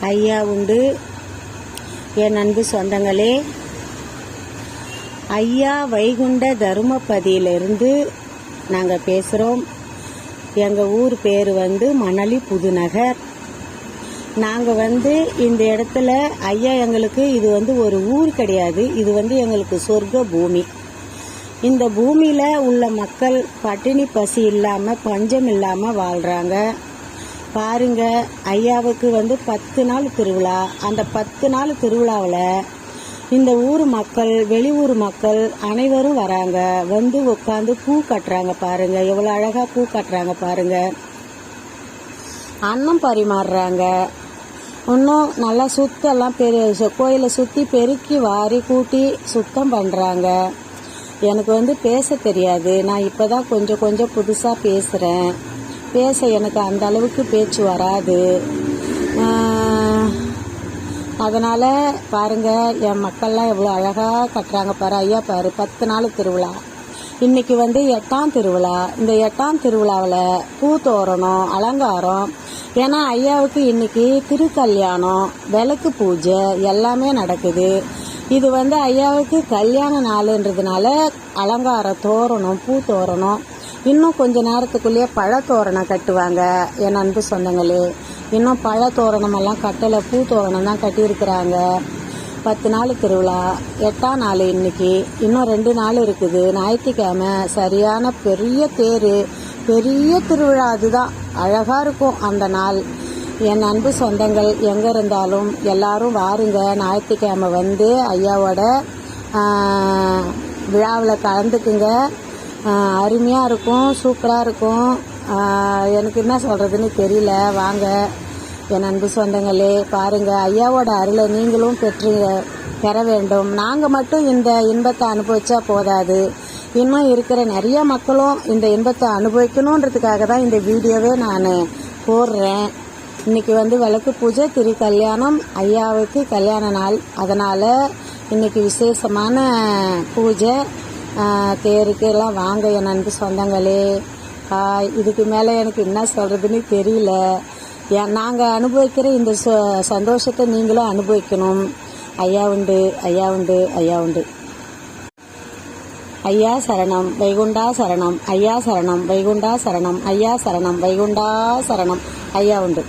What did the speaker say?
ஐயா உண்டு. என் அன்பு சொந்தங்களே ஐயா வைகுண்ட தருமபதியிலிருந்து நாங்கள் பேசுகிறோம் எங்கள் ஊர் பேர் வந்து மணலி புதுநகர். நாங்கள் வந்து இந்த இடத்துல ஐயா எங்களுக்கு இது வந்து ஒரு ஊர் கிடையாது. இது வந்து எங்களுக்கு சொர்க்க பூமி. இந்த பூமியில் உள்ள மக்கள் பட்டினி பசி இல்லாமல் பஞ்சம் இல்லாமல் வாழ்கிறாங்க பாருங்க ஐயாவுக்கு வந்து பத்து நாள் திருவிழா. அந்த பத்து நாள் திருவிழாவில் இந்த ஊர் மக்கள் வெளியூர் மக்கள் அனைவரும் வராங்க. வந்து உட்காந்து பூ கட்டுறாங்க பாருங்க. எவ்வளோ அழகாக பூ கட்டுறாங்க பாருங்க. அன்னம் பரிமாறுறாங்க. இன்னும் நல்லா சுத்தெல்லாம் பெரு கோயிலை சுற்றி பெருக்கி வாரி கூட்டி சுத்தம் பண்ணுறாங்க எனக்கு வந்து பேச தெரியாது. நான் இப்போ தான் கொஞ்சம் கொஞ்சம் புதுசாக பேசுகிறேன் பேச எனக்கு அந்த அளவுக்கு பேச்சு வராது. அதனால் பாருங்கள் பாருங்க என் மக்கள்லாம் எவ்வளோ அழகாக கட்டுறாங்க பாரு ஐயா பாரு பத்து நாள் திருவிழா. இன்றைக்கி வந்து எட்டாம் திருவிழா. இந்த எட்டாம் திருவிழாவில் பூ தோரணம் அலங்காரம். ஏன்னா ஐயாவுக்கு இன்னைக்கு திருக்கல்யாணம் விளக்கு பூஜை எல்லாமே நடக்குது. இது வந்து ஐயாவுக்கு கல்யாண நாளுன்றதுனால அலங்காரம் தோரணம் பூ தோரணம் இன்னும் கொஞ்ச நேரத்துக்குள்ளேயே பழத்தோரணம் கட்டுவாங்க என் அன்பு சொந்தங்களே. இன்னும் பழத்தோரணமெல்லாம் கட்டலை பூ தோரணம் தான் கட்டியிருக்கிறாங்க. பத்து நாள் திருவிழா எட்டாம் நாள் இன்னைக்கு இன்னும் ரெண்டு நாள் இருக்குது. ஞாயிற்றுக்கிழமை சரியான பெரிய தேர் பெரிய திருவிழா அதுதான். அழகாக இருக்கும் அந்த நாள். என் அன்பு சொந்தங்கள் எங்கே இருந்தாலும் எல்லாரும் வாருங்க. ஞாயிற்றுக்கிழமை வந்து ஐயாவோட விழாவில் கலந்துக்குங்க. அருமையாக இருக்கும் சூப்பராக இருக்கும். எனக்கு என்ன சொல்கிறதுன்னு தெரியல. வாங்க. என் அன்பு சொந்தங்களே பாருங்கள் ஐயாவோட அருளை நீங்களும் பெற்று பெற வேண்டும். நாங்கள் மட்டும் இந்த இன்பத்தை அனுபவிச்சா போதாது. இன்னும் இருக்கிற நிறைய மக்களும் இந்த இன்பத்தை அனுபவிக்கணுன்றதுக்காக தான் இந்த வீடியோவே நான் போடுறேன். இன்றைக்கி வந்து விளக்கு பூஜை திரு கல்யாணம் ஐயாவுக்கு கல்யாண நாள். அதனால் இன்றைக்கி விசேஷமான பூஜை. தேருக்கு எல்லாம் வாங்க என் அன்பு சொந்தங்களே. இதுக்கு மேலே எனக்கு என்ன சொல்கிறதுன்னு தெரியல. ஏன் நாங்கள் அனுபவிக்கிற இந்த ச- சந்தோஷத்தை நீங்களும் அனுபவிக்கணும். ஐயா உண்டு ஐயா உண்டு ஐயா உண்டு. ஐயா சரணம் வைகுண்டா சரணம் ஐயா சரணம் வைகுண்டா சரணம் ஐயா சரணம் வைகுண்டா சரணம் ஐயா உண்டு.